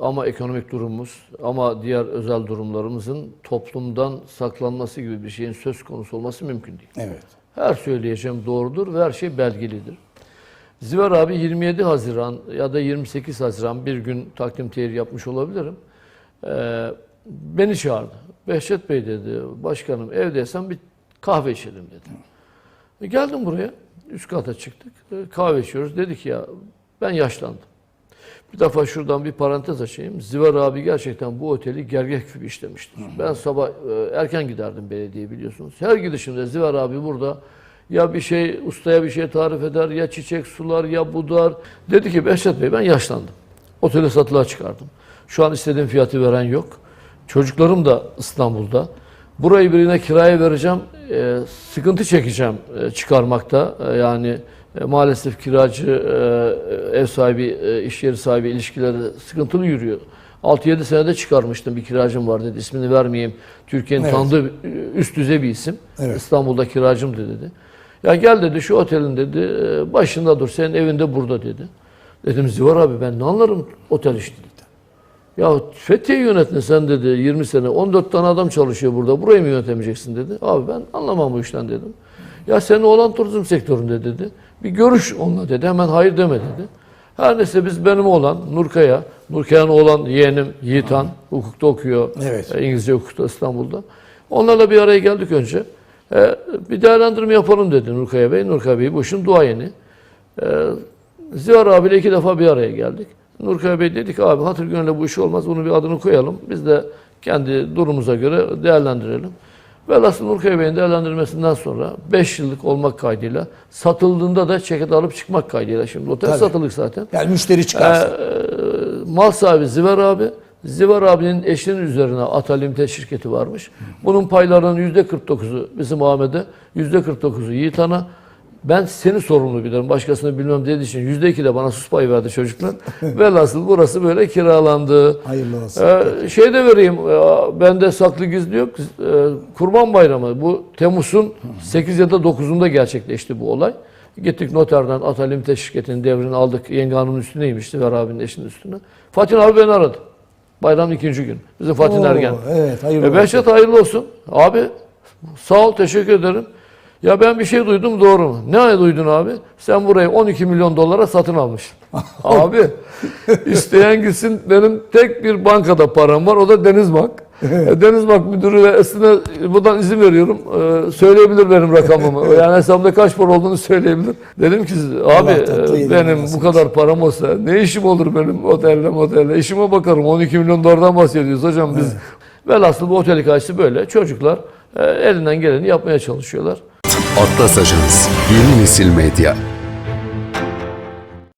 ama ekonomik durumumuz ama diğer özel durumlarımızın toplumdan saklanması gibi bir şeyin söz konusu olması mümkün değil. Evet. Her söyleyeceğim doğrudur ve her şey belgelidir. Ziver abi 27 Haziran ya da 28 Haziran bir gün takdim tehir yapmış olabilirim. Ee, beni çağırdı. Behçet Bey dedi, başkanım evdeysem bir kahve içelim dedi. E, geldim buraya, üst kata çıktık, e, kahve içiyoruz. Dedi ki ya ben yaşlandım. Bir defa şuradan bir parantez açayım. Ziver abi gerçekten bu oteli gergek gibi işlemiştir. Ben sabah e, erken giderdim belediye biliyorsunuz. Her gidişimde Ziver abi burada ya bir şey ustaya bir şey tarif eder ya çiçek sular ya budar. Dedi ki Behçet Bey ben yaşlandım. Oteli satılığa çıkardım. Şu an istediğim fiyatı veren yok. Çocuklarım da İstanbul'da. Burayı birine kiraya vereceğim. e, sıkıntı çekeceğim e, çıkarmakta. E, yani e, maalesef kiracı, e, ev sahibi, e, iş yeri sahibi ilişkileri sıkıntılı yürüyor. 6-7 senede çıkarmıştım bir kiracım var dedi. İsmini vermeyeyim. Türkiye'nin Evet. tanıdığı e, üst düzey bir isim. Evet. İstanbul'da kiracım dedi. Ya gel dedi şu otelin dedi e, başında dur senin evinde burada dedi. Dedim Zivar abi ben ne anlarım otel işi dedi. Ya Fethiye yönettin sen dedi 20 sene 14 tane adam çalışıyor burada burayı mı yönetemeyeceksin dedi. Abi ben anlamam bu işten dedim. Ya senin oğlan turizm sektöründe dedi. Bir görüş onunla dedi hemen hayır deme dedi. Her neyse biz benim oğlan Nurkaya, Nurkaya'nın oğlan yeğenim Yiğitan hukukta okuyor. Evet. E, İngilizce hukukta İstanbul'da. Onlarla bir araya geldik önce. E, bir değerlendirme yapalım dedi Nurkaya Bey. Nurkaya Bey bu işin duayeni. E, Ziver abiyle iki defa bir araya geldik. Nurkaya Bey dedi ki abi hatır gönülle bu iş olmaz. Bunu bir adını koyalım. Biz de kendi durumumuza göre değerlendirelim. Velhasıl Nurkaya Bey'in değerlendirmesinden sonra 5 yıllık olmak kaydıyla satıldığında da çeket alıp çıkmak kaydıyla. Şimdi otel Tabii. satılık zaten. Yani müşteri çıkarsa. Ee, mal sahibi Ziver abi. Ziver abinin eşinin üzerine Atalimte şirketi varmış. Bunun paylarının yüzde 49'u bizim Ahmet'e, yüzde 49'u Yiğitan'a. Ben seni sorumlu bilirim, başkasını bilmem dediği için yüzde iki de bana sus payı verdi çocuklar. Velhasıl burası böyle kiralandı. Hayırlı olsun. Ee, şey de vereyim, e, bende saklı gizli yok. Ee, Kurban Bayramı, bu Temmuz'un 8 ya da 9'unda gerçekleşti bu olay. Gittik noterden Atalimte şirketinin devrini aldık. Yenge Hanım'ın üstüneymişti, Ver abinin eşinin üstüne. Fatih abi beni aradı. Bayramın ikinci gün. Bizim Fatih Oo, Ergen. Evet hayırlı E, olsun. Behçet hayırlı olsun. Abi sağ ol teşekkür ederim. Ya ben bir şey duydum doğru mu? Ne duydun abi? Sen burayı 12 milyon dolara satın almışsın. abi isteyen gitsin benim tek bir bankada param var o da Denizbank. E, Denizbank müdürü ve esine buradan izin veriyorum. E, söyleyebilir benim rakamımı. Yani hesabımda kaç para olduğunu söyleyebilir. Dedim ki abi e, benim bu kadar param olsa ne işim olur benim otelle motelle. İşime bakarım 12 milyon dolardan bahsediyoruz hocam biz. Velhasıl bu otel hikayesi böyle. Çocuklar e, elinden geleni yapmaya çalışıyorlar. Atlas Ajans. Yeni nesil medya.